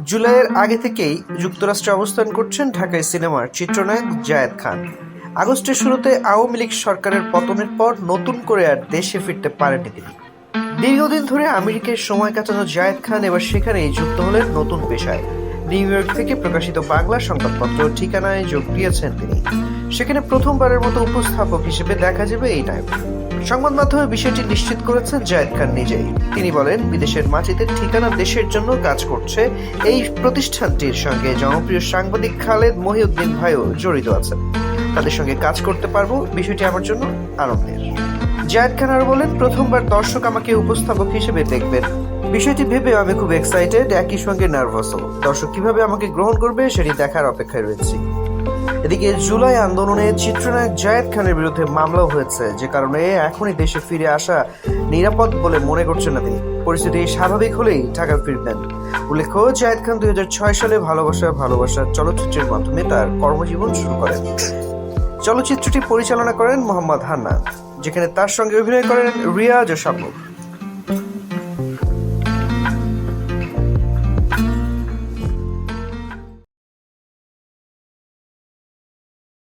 জুলাইয়ের আগে থেকেই যুক্তরাষ্ট্রে অবস্থান করছেন ঢাকায় সিনেমার চিত্রনায়ক জায়েদ খান। আগস্টের শুরুতে আওয়ামী লীগ সরকারের পতনের পর নতুন করে আর দেশে ফিরতে পারেনি তিনি। দীর্ঘদিন ধরে আমেরিকায় সময় কাটানো জায়েদ খান এবার সেখানেই যুক্ত হলেন নতুন পেশায়। নিউ ইয়র্ক থেকে প্রকাশিত বাংলা সংবাদপত্র ঠিকানায় যোগ দিয়েছেন তিনি। সেখানে প্রথমবারের মতো উপস্থাপক হিসেবে দেখা যাবে এই নায়ক। সংবাদ মাধ্যমে বিষয়টি নিশ্চিত করেছেন জায়েদ খান নিজেই। তিনি বলেন, বিদেশের মাটিতে ঠিকানা দেশের জন্য কাজ করছে। এই প্রতিষ্ঠানটির সঙ্গে জনপ্রিয় সাংবাদিক খালেদ মহিউদ্দিন ভাইও জড়িত আছেন। তাদের সঙ্গে কাজ করতে পারব, বিষয়টি আমার জন্য আনন্দের। জায়েদ খান আরও বলেন, প্রথমবার দর্শক আমাকে উপস্থাপক হিসেবে দেখবেন। বিষয়টি ভেবে আমি খুব এক্সাইটেড একই সঙ্গে নার্ভাসও দর্শক কীভাবে আমাকে গ্রহণ করবে সেটি দেখার অপেক্ষায় রয়েছি। এদিকে জুলাই আন্দোলনে চিত্রনায়ক জায়েদ খানের বিরুদ্ধে মামলাও হয়েছে, যে কারণে এখনই দেশে ফিরে আসা নিরাপদ বলে মনে করছেন না তিনি। পরিস্থিতি স্বাভাবিক হলেই ঢাকা ফিরবেন। উল্লেখ্য, জায়েদ খান দুই হাজার ছয় সালে ভালোবাসা ভালোবাসা চলচ্চিত্রের মাধ্যমে তার কর্মজীবন শুরু করেন। চলচ্চিত্রটি পরিচালনা করেন মোহাম্মদ হান্নান, যেখানে তার সঙ্গে অভিনয় করেন রিয়াজ ও শামুক